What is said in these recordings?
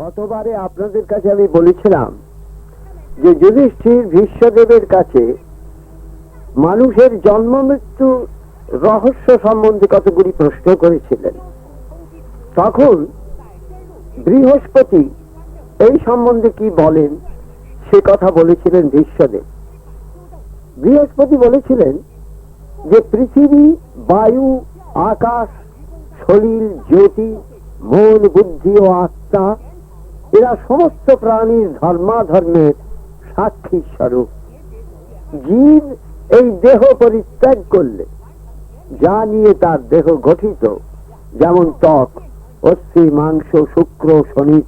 গতবারে আপনাদের কাছে আমি বলেছিলাম যে যুধিষ্ঠির ভীষ্মদেবের কাছে মানুষের জন্ম, মৃত্যু, রহস্য সম্বন্ধে কতগুলি প্রশ্ন করেছিলেন। তখন বৃহস্পতি এই সম্বন্ধে কি বলেন সে কথা বলেছিলেন ভীষ্মদেব। বৃহস্পতি বলেছিলেন যে পৃথিবী, বায়ু, আকাশ সলিল জ্যোতি, মন, বুদ্ধি ও আত্মা এরা সমস্ত প্রাণীর ধর্মাধর্মের সাক্ষী স্বরূপ। জীব এই দেহ পরিত্যাগ করলে, যা নিয়ে তার দেহ গঠিত, যেমন ত্বক, অস্থি, মাংস, শুক্র, শনি,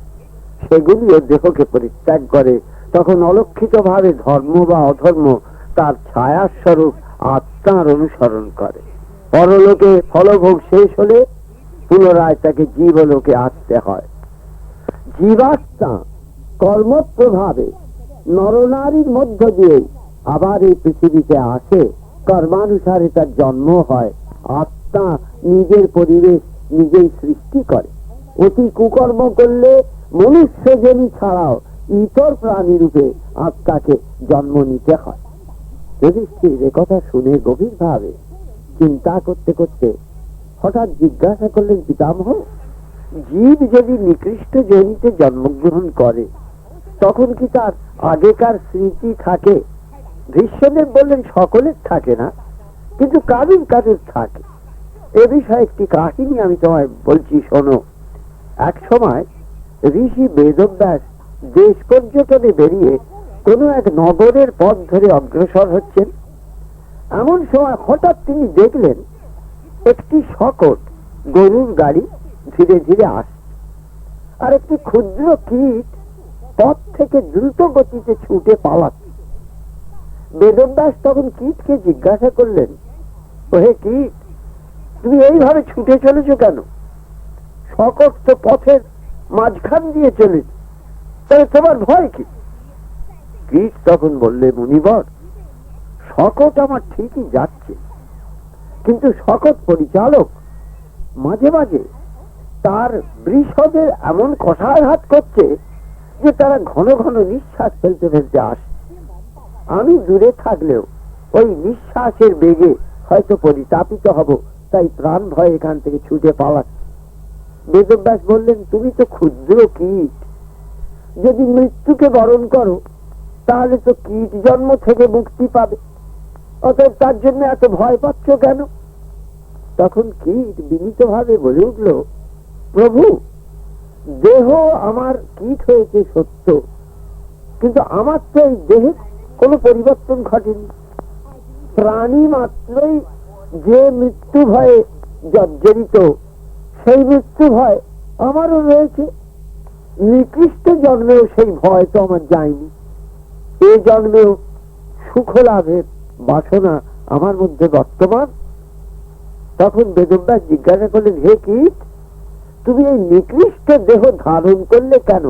সেগুলিও দেহকে পরিত্যাগ করে, তখন অলক্ষিত ভাবে ধর্ম বা অধর্ম তার ছায়া স্বরূপ আত্মার অনুসরণ করে। পরলোকে ফলভোগ শেষ হলে পুনরায় তাকে জীবলোকে আসতে হয়। জীবাত্মা কর্মপ্রভাবে নরনারীর মধ্য দিয়ে আবার এই পৃথিবীতে আসে। কর্মানুসারে তার জন্ম হয়। আত্মা নিজের পরিবেশ নিজেই সৃষ্টি করে। অতি কুকর্ম করলে মনুষ্য জমি ছাড়াও ইতর প্রাণী রূপে আত্মাকে জন্ম নিতে হয়। যুধিষ্ঠির কথা শুনে গভীর ভাবে চিন্তা করতে করতে হঠাৎ জিজ্ঞাসা করলেন, পিতামহ জীব যদি নিকৃষ্ট জনিতে জন্মগ্রহণ করে, তখন কি তার আগেকার স্মৃতি থাকে? ভীষ্মদেব বললেন, সকলের থাকে না, কিন্তু কারুর কারুর থাকে? এ বিষয়ে একটি কাহিনী আমি তোমায় বলছি, শোনো। এক সময় ঋষি বেদব্যাস দেশ পর্যটনে বেরিয়ে কোনো এক নগরের পথ ধরে অগ্রসর হচ্ছেন। এমন সময় হঠাৎ তিনি দেখলেন, একটি শকট গরুর গাড়ি ধীরে ধীরে আসছে আর একটি ক্ষুদ্র কীট পথ থেকে দ্রুত গতিতে ছুটে পালাচ্ছে। বেদব্যাস তখন কীটকে জিজ্ঞাসা করলেন, ওহে কীট, তুমি এইভাবে ছুটে চলেছো কেন? শকট তো পথের মাঝখান দিয়ে চলেছে তাহলে তোমার ভয় কি? কীট তখন বললে, মুনিবর শকট আমার ঠিকই যাচ্ছে, কিন্তু শকট পরিচালক মাঝে মাঝে তার বৃষদের এমন কষাঘাত করছে যে তারা ঘন ঘন নিঃশ্বাস ফেলতে ফেলতে আসে। আমি দূরে থাকলেও ওই নিঃশ্বাসের বেগে হয়তো পরিতাপিত হব, তাই প্রাণ ভয় এখান থেকে ছুটে পালাচ্ছে। বেদব্যাস বললেন, তুমি তো ক্ষুদ্র কীট। যদি মৃত্যুকে বরণ করো, তাহলে তো কীট জন্ম থেকে মুক্তি পাবে। অতএব তার জন্য এত ভয় পাচ্ছ কেন? তখন কীট বিনীত ভাবে বলে উঠল প্রভু, দেহ আমার কীট হয়েছে সত্য, কিন্তু আমার তো এই দেহে কোনো পরিবর্তন ঘটেনি। প্রাণী মাত্রই যে মৃত্যু ভয়ে জর্জরিত, সেই মৃত্যু ভয় আমারও রয়েছে। নিকৃষ্ট জন্মেও সেই ভয় তো আমার যায়নি। এ জন্মেও সুখ লাভের বাসনা আমার মধ্যে বর্তমান। তখন বেদব্যাস জিজ্ঞাসা করলেন, হে কীট তুমি এই নিকৃষ্ট দেহ ধারণ করলে কেন?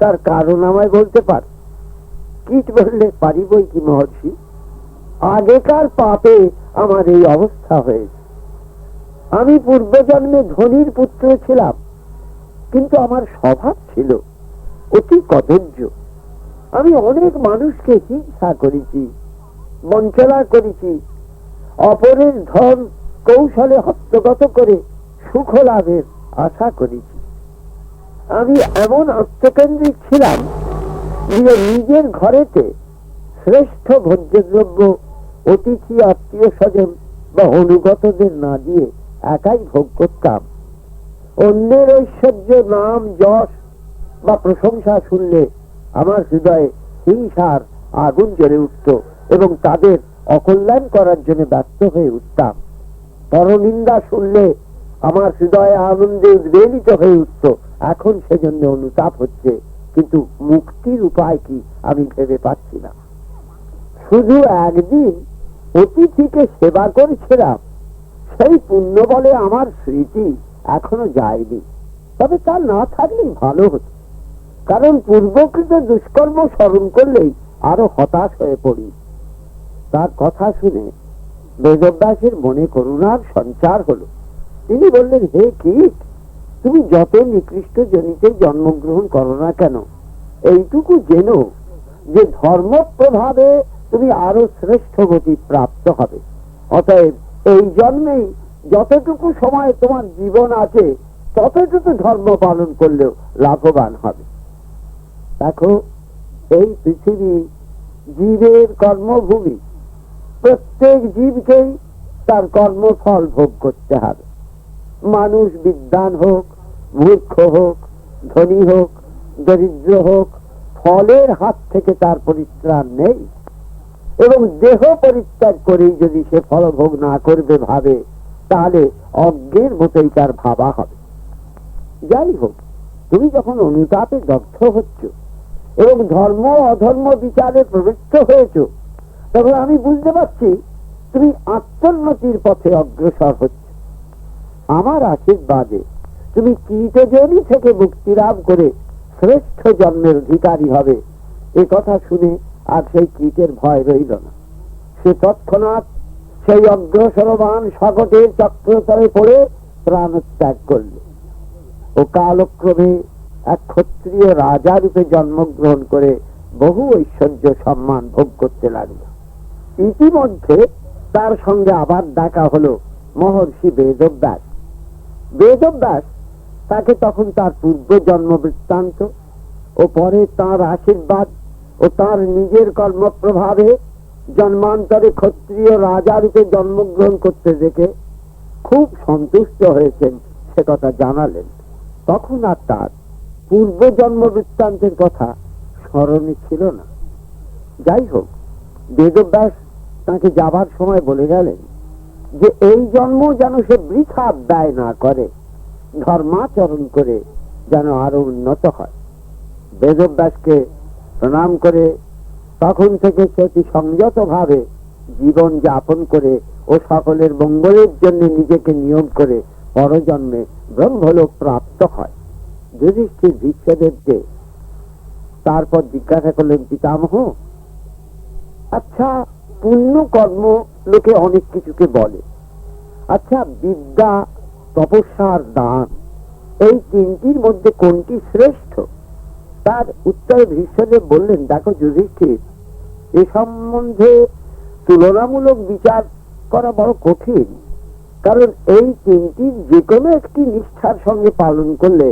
তার কারণ আমায় বলতে পার। কীট বললে পারিবই কি মহর্ষি? আগেকার পাপে আমার এই অবস্থা হয়েছে। আমি পূর্বজন্মে ধনির পুত্র ছিলাম, কিন্তু আমার স্বভাব ছিল অতি কদর্য আমি অনেক মানুষকে হিংসা করেছি, বঞ্চনা করেছি, অপরের ধন কৌশলে হস্তগত করে সুখ লাভের আশা করেছি। আমি এমন আত্মকেন্দ্রিক ছিলাম যে নিজের ঘরেতে শ্রেষ্ঠ ভোজ্যদ্রব্য, অতিথি, আত্মীয় স্বজন বা অনুগতদের না দিয়ে একাই ভোগ করতাম। অন্যের ঐশ্বর্য নাম, যশ বা প্রশংসা শুনলে আমার হৃদয়ে হিংসার আগুন জ্বলে উঠত এবং তাদের অকল্যাণ করার জন্য ব্যস্ত হয়ে উঠতাম। পরনিন্দা শুনলে আমার হৃদয়ে আনন্দে উদ্বেলিত হয়ে উঠত। এখন সেজন্য অনুতাপ হচ্ছে, কিন্তু মুক্তির উপায় কি আমি ভেবে পাচ্ছি না। শুধু একদিন অতিথিকে সেবা করেছিলাম, সেই পুণ্য বলে আমার স্মৃতি এখনও যায়নি। তবে তা না থাকলেই ভালো হতো, কারণ পূর্বকৃত দুষ্কর্ম স্মরণ করলেই আরও হতাশ হয়ে পড়ি। তার কথা শুনে বেদব্যাসের মনে করুণার সঞ্চার হলো। তিনি বললেন, হে কীট তুমি যত নিকৃষ্ট জনিতে জন্মগ্রহণ করো না কেন, এইটুকু জেনো যে ধর্ম প্রভাবে তুমি আরও শ্রেষ্ঠ গতি প্রাপ্ত হবে। অতএব এই জন্মেই যতটুকু সময় তোমার জীবন আছে, ততটুকু ধর্ম পালন করলেও লাভবান হবে। দেখো, এই পৃথিবী জীবের কর্মভূমি। প্রত্যেক জীবকেই তার কর্মফল ভোগ করতে হবে। মানুষ বিদ্বান হোক, মূর্খ হোক, ধনী হোক, দরিদ্র হোক, ফলের হাত থেকে তার পরিত্রাণ নেই। এবং দেহ পরিত্যাগ করেই যদি সে ফলভোগ না করবে ভাবে, তাহলে অজ্ঞের মতোই তার ভাবা হবে। যাই হোক, তুমি যখন অনুতাপে দগ্ধ হচ্ছ এবং ধর্ম অধর্ম বিচারে প্রবৃত্ত হয়েছ, তখন আমি বুঝতে পারছি তুমি আত্মোন্নতির পথে অগ্রসর হচ্ছ। আমার আশীর্বাদে। তুমি কীটজনি থেকে মুক্তি লাভ করে শ্রেষ্ঠ জন্মের অধিকারী হবে। এ কথা শুনে আর সেই কীটের ভয় রইল না। সে তৎক্ষণাৎ সেই অগ্রসরবান শকটের চক্রতলে পড়ে প্রাণত্যাগ করল। ও কালক্রমে এক ক্ষত্রিয় রাজা রূপে জন্মগ্রহণ করে বহু ঐশ্বর্য সম্মান ভোগ করতে লাগল। ইতিমধ্যে তার সঙ্গে আবার দেখা হলো মহর্ষি বেদব্যাস। বেদব্যাস তাকে তখন তার পূর্ব জন্ম বৃত্তান্ত ও পরে তার আশীর্বাদ ও তার নিজের কর্মপ্রভাবে জন্মান্তরে ক্ষত্রিয় রাজা রূপে জন্মগ্রহণ করতে দেখে খুব সন্তুষ্ট হয়েছেন, সে কথা জানালেন। তখন আর তার পূর্ব জন্ম বৃত্তান্তের কথা স্মরণে ছিল না। যাই হোক বেদব্যাস তাকে যাবার সময় বলে গেলেন যে এই জন্ম যেন সে বৃথা ব্যয় না করে, ধর্মাচরণ করে যেন আরও উন্নত হয়। বেদব্যাসকে প্রণাম করে তখন থেকে সেটি সংযত ভাবে জীবন যাপন করে ও সকলের মঙ্গলের জন্য নিজেকে নিয়োগ করে পরজন্মে ব্রহ্মলোক প্রাপ্ত হয়। যুধিষ্ঠির ভীষ্মদেবকে তারপর জিজ্ঞাসা করলেন, পিতামহ আচ্ছা পুণ্য কর্ম লোকে অনেক কিছুকে বলে। আচ্ছা বিদ্যা, তপস্যা আর দান, এই তিনটির মধ্যে কোনটি শ্রেষ্ঠ? তার উত্তরে ভীষ্মদেব বললেন, দেখো যুধিষ্ঠির, এ সম্বন্ধে তুলনামূলক বিচার করা বড় কঠিন, কারণ এই তিনটির যে কোনো একটি নিষ্ঠার সঙ্গে পালন করলে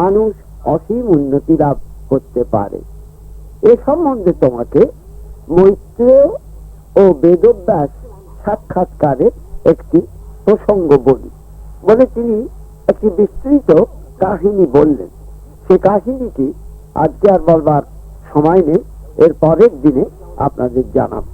মানুষ অসীম উন্নতি লাভ করতে পারে। এ সম্বন্ধে তোমাকে মৈত্র ও বেদব্যাস সাক্ষাৎকারের একটি প্রসঙ্গ বলি, বলে তিনি একটি বিস্তৃত কাহিনী বললেন। সে কাহিনীটি আজকে আর বলবার সময় নেই, এর পরের দিনে আপনাদের জানাব।